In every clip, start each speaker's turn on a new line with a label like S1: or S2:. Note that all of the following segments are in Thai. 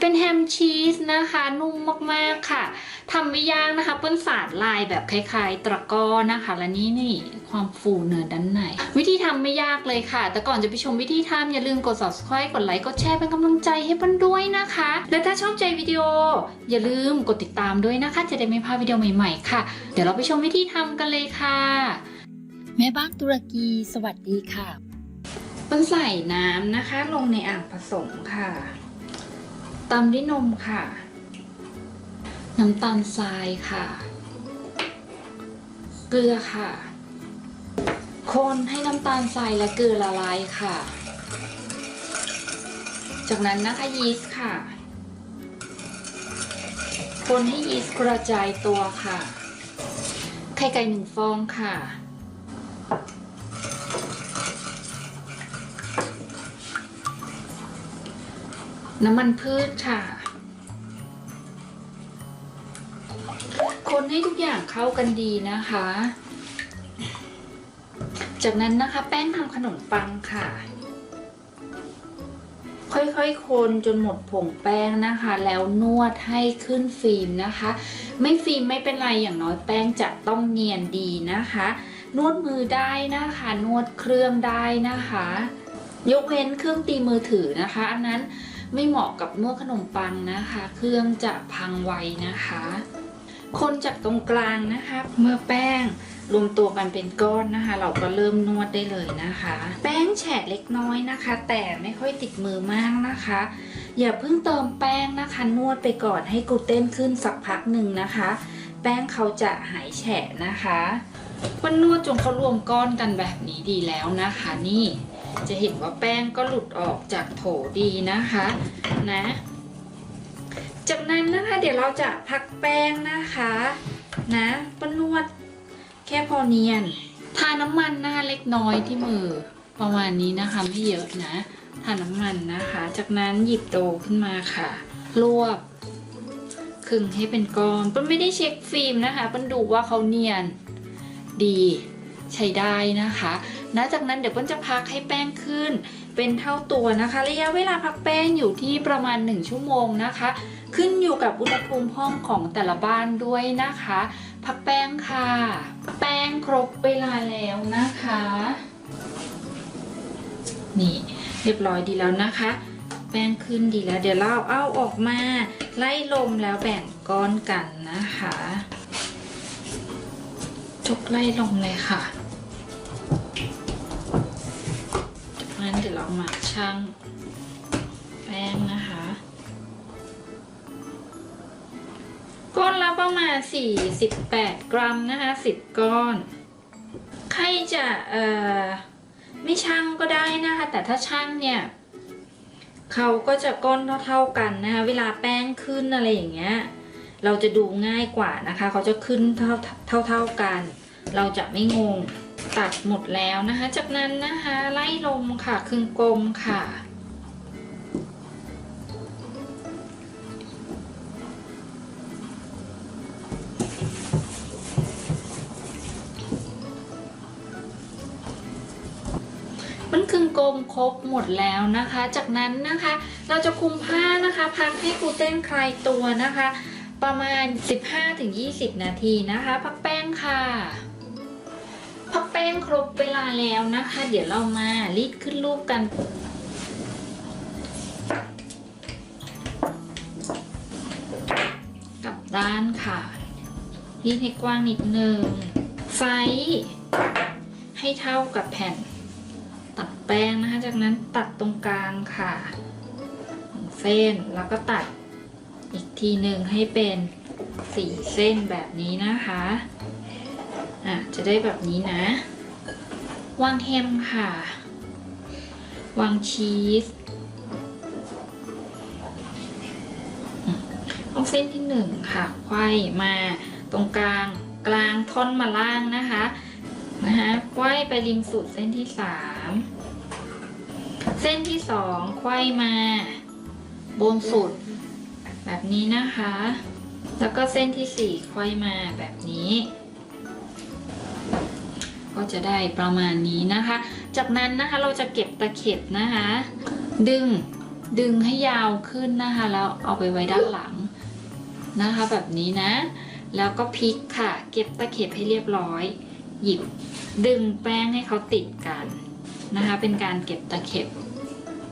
S1: เป็นแฮมชีสนะคะ นุ่มมากๆค่ะทำไม่ยากนะคะ เปิ้ลสาดลายแบบคล้ายๆ ตะกร้อนะคะ และนี่นี่ความฟูเนื้อด้านในวิธีทำไม่ยากเลยค่ะ แต่ก่อนจะไปชมวิธีทำอย่าลืมกด subscribe กดไลค์กดแชร์เป็นกำลังใจให้เปิ้ลด้วยนะคะ และถ้าชอบใจวิดีโอ อย่าลืมกดติดตามด้วยนะคะ จะได้ไม่พลาดวิดีโอใหม่ๆค่ะ เดี๋ยวเราไปชมวิธีทำกันเลยค่ะ แม่บ้านตุรกีสวัสดีค่ะเปิ้ลใส่น้ำนะคะ ลงในอ่างผสมค่ะ ตามด้วยนมค่ะ น้ำตาลทรายค่ะ เกลือค่ะ คนให้น้ำตาลทรายและเกลือละลายค่ะ จากนั้นนะคะยีสต์ค่ะ คนให้ยีสต์กระจายตัวค่ะ ไข่ไก่หนึ่งฟองค่ะ น้ำมันพืชค่ะ คนให้ทุกอย่างเข้ากันดีนะคะ จากนั้นนะคะแป้งทำขนมปังค่ะ ค่อยๆ คนจนหมดผงแป้งนะคะ แล้วนวดให้ขึ้นฟิล์มนะคะ ไม่ฟิล์มไม่เป็นไรอย่างน้อยแป้งจะต้องเนียนดีนะคะ นวดมือได้นะคะ นวดเครื่องได้นะคะ ยกเว้นเครื่องตีมือถือนะคะ อันนั้น ไม่เหมาะกับนวดขนมปังนะคะ เครื่องจะพังไวนะคะ คนจากตรงกลางนะคะ เมื่อแป้งรวมตัวกันเป็นก้อนนะคะ เราก็เริ่มนวดได้เลยนะคะ แป้งแฉะเล็กน้อยนะคะ แต่ไม่ค่อยติดมือมากนะคะ อย่าเพิ่งเติมแป้งนะคะ นวดไปก่อนให้กลูเตนขึ้นสักพักหนึ่งนะคะ แป้งเขาจะหายแฉะนะคะมันนวดจนเขารวมก้อนกันแบบนี้ดีแล้วนะคะนี่ จะเห็นว่าแป้งก็หลุดออกจากโถดีนะคะนะ จากนั้นนะคะเดี๋ยวเราจะพักแป้งนะคะนะปนวดแค่พอเนียน ทาน้ำมันหน้าเล็กน้อยที่มือประมาณนี้นะคะไม่เยอะนะทาน้ำมันนะคะ จากนั้นหยิบโดขึ้นมาค่ะ รวบคึงให้เป็นก้อนปนไม่ได้เช็คฟิล์มนะคะปนดูว่าเขาเนียนดี ใช้ได้นะคะนะจากนั้นเดี๋ยวปันจะพักให้แป้งขึ้น เป็นเท่าตัวนะคะ ระยะเวลาพักแป้งอยู่ที่ประมาณ 1 ชั่วโมงนะคะ ขึ้นอยู่กับอุณหภูมิห้องของแต่ละบ้านด้วยนะคะ พักแป้งค่ะ แป้งครบเวลาแล้วนะคะ นี่เรียบร้อยดีแล้วนะคะ แป้งขึ้นดีแล้ว เดี๋ยวเราเอาออกมาไล่ลมแล้วแบ่งก้อนกันนะคะจุกไล่ลมเลยค่ะ เดี๋ยวเรามาชั่งแป้งนะคะ ก้อนละประมาณ 48 กรัมนะคะ 10 ก้อน ใครจะเอ่อไม่ชั่งก็ได้นะคะ แต่ถ้าชั่งเนี่ยเขาก็จะก้อนเท่าๆกันนะคะ เวลาแป้งขึ้นอะไรอย่างเงี้ย เราจะดูง่ายกว่านะคะ เขาจะขึ้นเท่าเท่าๆกัน เราจะไม่งง ตัดหมดแล้วนะคะ จากนั้นนะคะไล่ลมค่ะคึงกลมค่ะ มันคึงกลมครบหมดแล้วนะคะ จากนั้นนะคะ เราจะคลุมผ้านะคะพักให้กูเต้นคลายตัวนะคะ ประมาณ 15-20 นาทีนะคะ พักแป้งค่ะ ป้งครบเวลาแล้วนะคะ เดี๋ยวเรามารีดขึ้นรูปกัน กับด้านค่ะ รีดให้กว้างนิดนึง ไซส์ให้เท่ากับแผ่น ตัดแป้งนะคะ จากนั้นตัดตรงกลางค่ะหนึ่งเส้นแล้วก็ตัดอีกทีหนึ่งให้เป็นสี่เส้นแบบนี้นะคะ อะจะได้แบบนี้นะ วางแฮมค่ะ วางชีสเอาเส้นที่หนึ่งค่ะไขว้มาตรงกลางกลางท่อนมาล่างนะคะนะคะไขว้ไปริมสุดเส้นที่สามเส้นที่สองไขว้มาบนสุด แบบนี้นะคะ แล้วก็เส้นที่สี่ไขว้มาแบบนี้ จะได้ประมาณนี้นะคะ จากนั้นนะคะเราจะเก็บตะเข็บนะคะ ดึงดึงให้ยาวขึ้นนะคะ แล้วเอาไปไว้ด้านหลังนะคะ แบบนี้นะ แล้วก็พลิกค่ะ เก็บตะเข็บให้เรียบร้อย หยิบดึงแป้งให้เขาติดกันนะคะ เป็นการเก็บตะเข็บ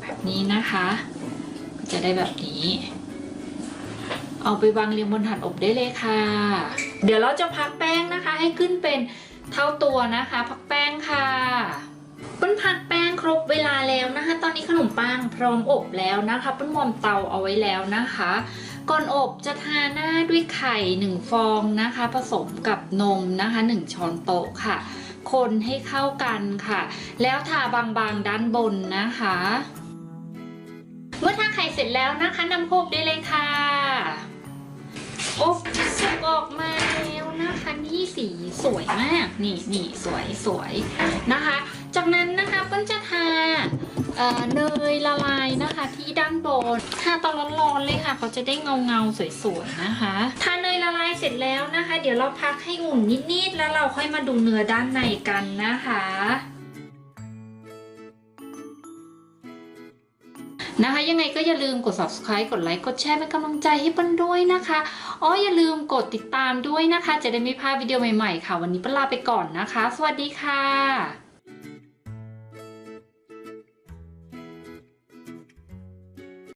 S1: แบบนี้นะคะ ก็จะได้แบบนี้เอาไปวางเรียงบนถาดอบได้เลยค่ะ เดี๋ยวเราจะพักแป้งนะคะให้ขึ้นเป็น เท่าตัวนะคะพักแป้งค่ะเปิ้ลพักแป้งครบเวลาแล้วนะคะ ตอนนี้ขนมปังพร้อมอบแล้วนะคะเปิ้ลวอร์มเตาเอาไว้แล้วนะคะ ก่อนอบจะทาหน้าด้วยไข่หนึ่งฟองนะคะ ผสมกับนมนะคะหนึ่งช้อนโต๊ะค่ะ คนให้เข้ากันค่ะ แล้วทาบางๆด้านบนนะคะ เมื่อทาไข่เสร็จแล้วนะคะนำโคบได้เลยค่ะ อบสุกออกมาแล้วนะคะนี่สีสวยมาก นี่นี่สวยสวยนะคะ จากนั้นนะคะเปิ้ลจะทาเอ่อเนยละลายนะคะ ที่ด้านบนทาตอนร้อนๆเลยค่ะ เขาจะได้เงาเงาสวยๆนะคะทาเนยละลายเสร็จแล้วนะคะ เดี๋ยวเราพักให้อุ่นนิดๆแล้วเราค่อยมาดูเนื้อด้านในกันนะคะนะคะยังไงก็อย่าลืมกด subscribe กดไลค์ กดแชร์เป็นกำลังใจให้เปิ้ลด้วยนะคะ อ๋ออย่าลืมกดติดตามด้วยนะคะ จะได้ไม่พลาดวิดีโอใหม่ๆค่ะ วันนี้เปิ้ลลาไปก่อนนะคะ สวัสดีค่ะ